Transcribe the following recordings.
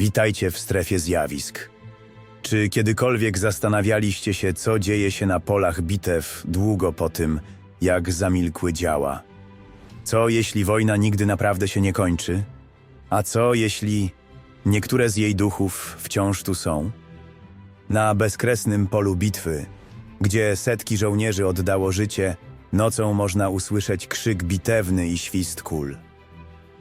Witajcie w strefie zjawisk. Czy kiedykolwiek zastanawialiście się, co dzieje się na polach bitew długo po tym, jak zamilkły działa? Co jeśli wojna nigdy naprawdę się nie kończy? A co jeśli niektóre z jej duchów wciąż tu są? Na bezkresnym polu bitwy, gdzie setki żołnierzy oddało życie, nocą można usłyszeć krzyk bitewny i świst kul.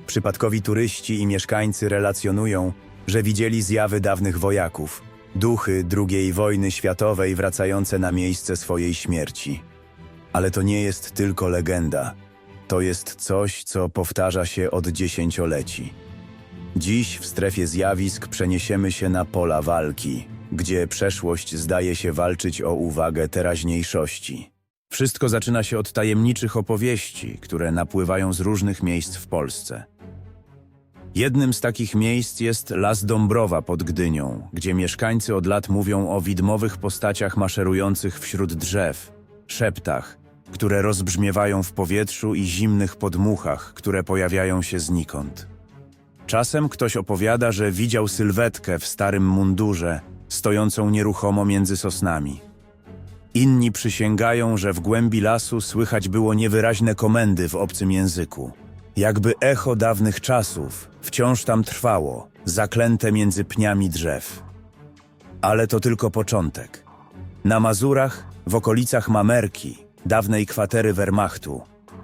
Przypadkowi turyści i mieszkańcy relacjonują, że widzieli zjawy dawnych wojaków, duchy II wojny światowej wracające na miejsce swojej śmierci. Ale to nie jest tylko legenda. To jest coś, co powtarza się od dziesięcioleci. Dziś w strefie zjawisk przeniesiemy się na pola walki, gdzie przeszłość zdaje się walczyć o uwagę teraźniejszości. Wszystko zaczyna się od tajemniczych opowieści, które napływają z różnych miejsc w Polsce. Jednym z takich miejsc jest Las Dąbrowa pod Gdynią, gdzie mieszkańcy od lat mówią o widmowych postaciach maszerujących wśród drzew, szeptach, które rozbrzmiewają w powietrzu i zimnych podmuchach, które pojawiają się znikąd. Czasem ktoś opowiada, że widział sylwetkę w starym mundurze, stojącą nieruchomo między sosnami. Inni przysięgają, że w głębi lasu słychać było niewyraźne komendy w obcym języku. Jakby echo dawnych czasów wciąż tam trwało, zaklęte między pniami drzew. Ale to tylko początek. Na Mazurach, w okolicach Mamerki, dawnej kwatery Wehrmachtu,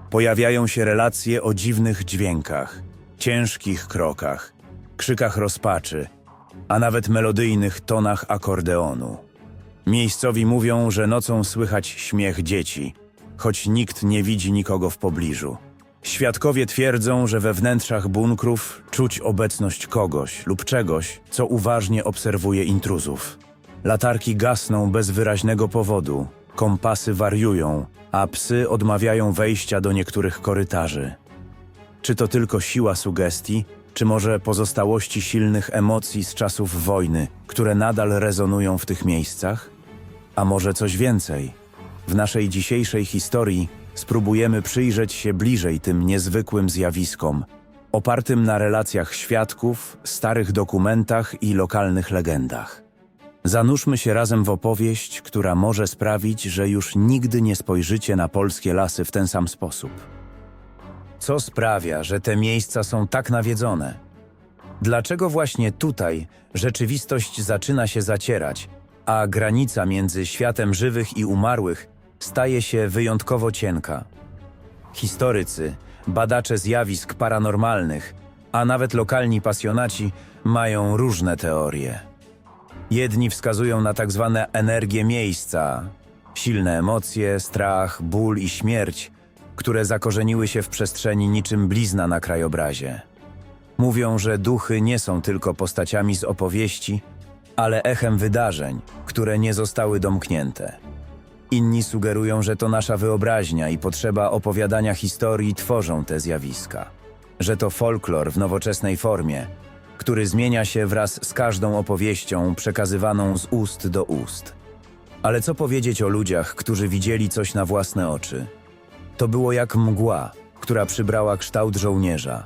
pojawiają się relacje o dziwnych dźwiękach, ciężkich krokach, krzykach rozpaczy, a nawet melodyjnych tonach akordeonu. Miejscowi mówią, że nocą słychać śmiech dzieci, choć nikt nie widzi nikogo w pobliżu. Świadkowie twierdzą, że we wnętrzach bunkrów czuć obecność kogoś lub czegoś, co uważnie obserwuje intruzów. Latarki gasną bez wyraźnego powodu, kompasy wariują, a psy odmawiają wejścia do niektórych korytarzy. Czy to tylko siła sugestii, czy może pozostałości silnych emocji z czasów wojny, które nadal rezonują w tych miejscach? A może coś więcej? W naszej dzisiejszej historii spróbujemy przyjrzeć się bliżej tym niezwykłym zjawiskom, opartym na relacjach świadków, starych dokumentach i lokalnych legendach. Zanurzmy się razem w opowieść, która może sprawić, że już nigdy nie spojrzycie na polskie lasy w ten sam sposób. Co sprawia, że te miejsca są tak nawiedzone? Dlaczego właśnie tutaj rzeczywistość zaczyna się zacierać, a granica między światem żywych i umarłych staje się wyjątkowo cienka? Historycy, badacze zjawisk paranormalnych, a nawet lokalni pasjonaci mają różne teorie. Jedni wskazują na tak zwane energie miejsca, silne emocje, strach, ból i śmierć, które zakorzeniły się w przestrzeni niczym blizna na krajobrazie. Mówią, że duchy nie są tylko postaciami z opowieści, ale echem wydarzeń, które nie zostały domknięte. Inni sugerują, że to nasza wyobraźnia i potrzeba opowiadania historii tworzą te zjawiska. Że to folklor w nowoczesnej formie, który zmienia się wraz z każdą opowieścią przekazywaną z ust do ust. Ale co powiedzieć o ludziach, którzy widzieli coś na własne oczy? To było jak mgła, która przybrała kształt żołnierza.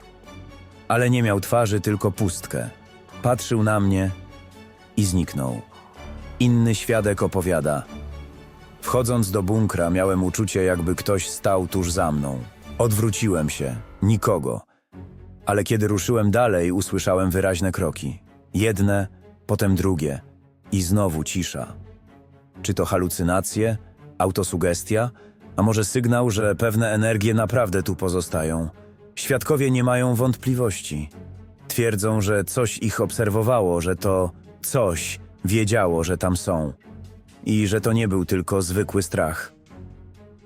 Ale nie miał twarzy, tylko pustkę. Patrzył na mnie i zniknął. Inny świadek opowiada. Wchodząc do bunkra, miałem uczucie, jakby ktoś stał tuż za mną. Odwróciłem się. Nikogo. Ale kiedy ruszyłem dalej, usłyszałem wyraźne kroki. Jedne, potem drugie. I znowu cisza. Czy to halucynacje, autosugestia, a może sygnał, że pewne energie naprawdę tu pozostają? Świadkowie nie mają wątpliwości. Twierdzą, że coś ich obserwowało, że to coś wiedziało, że tam są. I że to nie był tylko zwykły strach.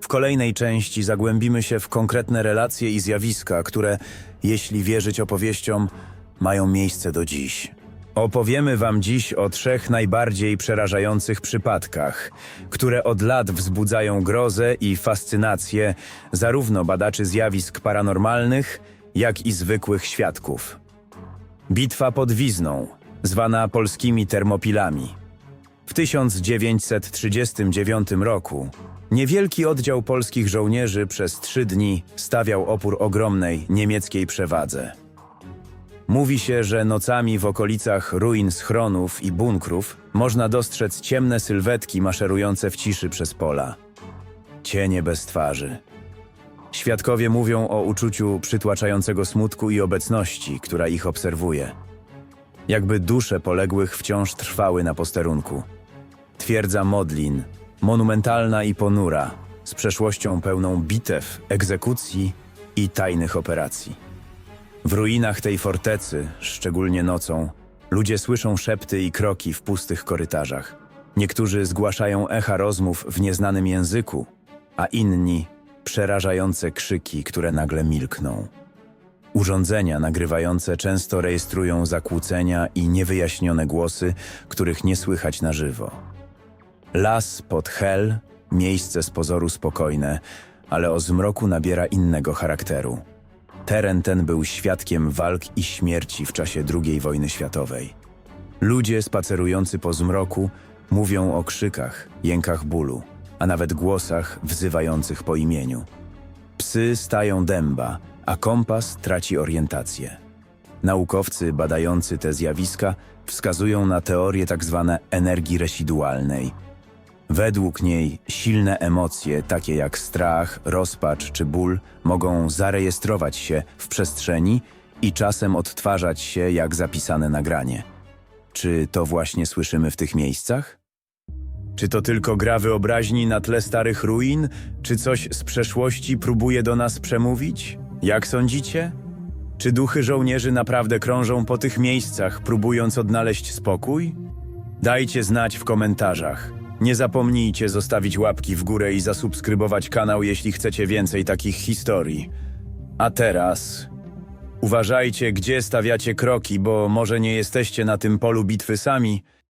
W kolejnej części zagłębimy się w konkretne relacje i zjawiska, które, jeśli wierzyć opowieściom, mają miejsce do dziś. Opowiemy Wam dziś o trzech najbardziej przerażających przypadkach, które od lat wzbudzają grozę i fascynację zarówno badaczy zjawisk paranormalnych, jak i zwykłych świadków. Bitwa pod Wizną, zwana polskimi termopilami. W 1939 roku niewielki oddział polskich żołnierzy przez trzy dni stawiał opór ogromnej niemieckiej przewadze. Mówi się, że nocami w okolicach ruin schronów i bunkrów można dostrzec ciemne sylwetki maszerujące w ciszy przez pola. Cienie bez twarzy. Świadkowie mówią o uczuciu przytłaczającego smutku i obecności, która ich obserwuje. Jakby dusze poległych wciąż trwały na posterunku. Twierdza Modlin, monumentalna i ponura, z przeszłością pełną bitew, egzekucji i tajnych operacji. W ruinach tej fortecy, szczególnie nocą, ludzie słyszą szepty i kroki w pustych korytarzach. Niektórzy zgłaszają echa rozmów w nieznanym języku, a inni przerażające krzyki, które nagle milkną. Urządzenia nagrywające często rejestrują zakłócenia i niewyjaśnione głosy, których nie słychać na żywo. Las pod Hel, miejsce z pozoru spokojne, ale o zmroku nabiera innego charakteru. Teren ten był świadkiem walk i śmierci w czasie II wojny światowej. Ludzie spacerujący po zmroku mówią o krzykach, jękach bólu, a nawet głosach wzywających po imieniu. Psy stają dęba, a kompas traci orientację. Naukowcy badający te zjawiska wskazują na teorię tzw. energii residualnej. Według niej silne emocje, takie jak strach, rozpacz czy ból, mogą zarejestrować się w przestrzeni i czasem odtwarzać się jak zapisane nagranie. Czy to właśnie słyszymy w tych miejscach? Czy to tylko gra wyobraźni na tle starych ruin, czy coś z przeszłości próbuje do nas przemówić? Jak sądzicie? Czy duchy żołnierzy naprawdę krążą po tych miejscach, próbując odnaleźć spokój? Dajcie znać w komentarzach. Nie zapomnijcie zostawić łapki w górę i zasubskrybować kanał, jeśli chcecie więcej takich historii. A teraz uważajcie, gdzie stawiacie kroki, bo może nie jesteście na tym polu bitwy sami,